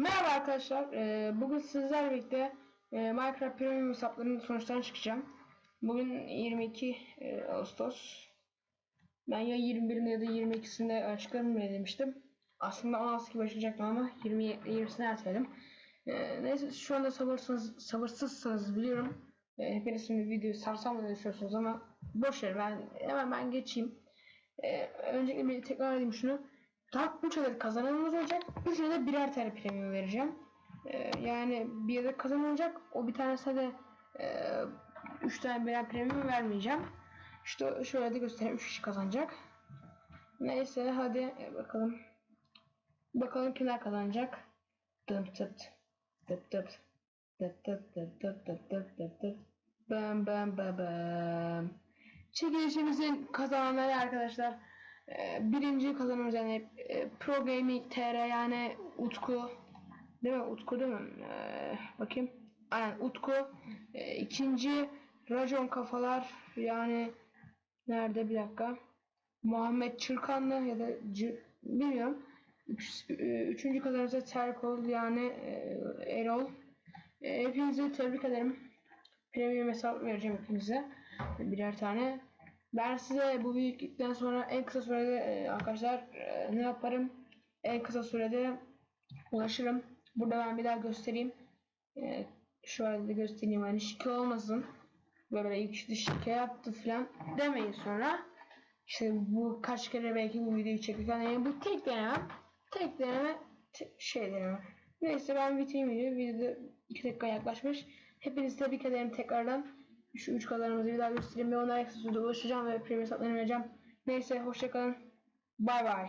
Merhaba arkadaşlar. Ee, bugün sizlerle birlikte e, Minecraft Premium hesaplarının sonuçlarına çıkacağım. Bugün 22 e, Ağustos. Ben ya 21'inde ya da 22'sinde açıklarım bile demiştim. Aslında 16 gibi açılacaktım ama 20 20'sine erteledim. Ee, neyse şu anda sabırsız, sabırsızsınız biliyorum. Ee, hepiniz şimdi videoyu sarsam mı istiyorsunuz ama boş ver ben hemen ben geçeyim. Ee, öncelikle bir tekrar edeyim şunu. Tam 3 adet kazananımız olacak. 3'üne de birer tane premium vereceğim. Ee, yani bir adet kazan olacak. O bir tanesine de 3 tane birer premium vermeyeceğim. İşte şöyle de göstereyim. 3 kişi kazanacak. Neyse hadi e, bakalım. Bakalım kimler kazanacak. Dıp dıp dıp dıp dıp dıp dıp dıp dıp dıp dıp dıp bam bam bam bam. Çekilişimizin kazananları arkadaşlar. Ee, birinci kazanımız yani e, Pro Gaming TR yani Utku değil mi? Utku değil mi? Ee, bakayım. Aynen Utku. Ee, ikinci Racon Kafalar yani nerede bir dakika. Muhammed Çırkanlı ya da C bilmiyorum. Üç, e, üçüncü kazanımız da Terkol yani e, Erol. E, hepinizi tebrik ederim. Premium hesap vereceğim hepinize. Birer tane. Ben size bu büyüklükten sonra en kısa sürede e, arkadaşlar e, ne yaparım? En kısa sürede ulaşırım. Burada ben bir daha göstereyim. E, şöyle de göstereyim hani şike olmasın. Böyle ilk şike yaptı falan demeyin sonra. İşte bu kaç kere belki bu videoyu çekeceğim. Yani bu tek deneme. Tek deneme şey deneme. Neyse ben bitireyim videoyu. Video 2 dakika yaklaşmış. Hepinizi tebrik ederim tekrardan. Şu 3 kazanımızı bir daha göstereyim ve ona kısa sürede ulaşacağım ve premium hesaplarını vereceğim. Neyse hoşçakalın. Bay bay.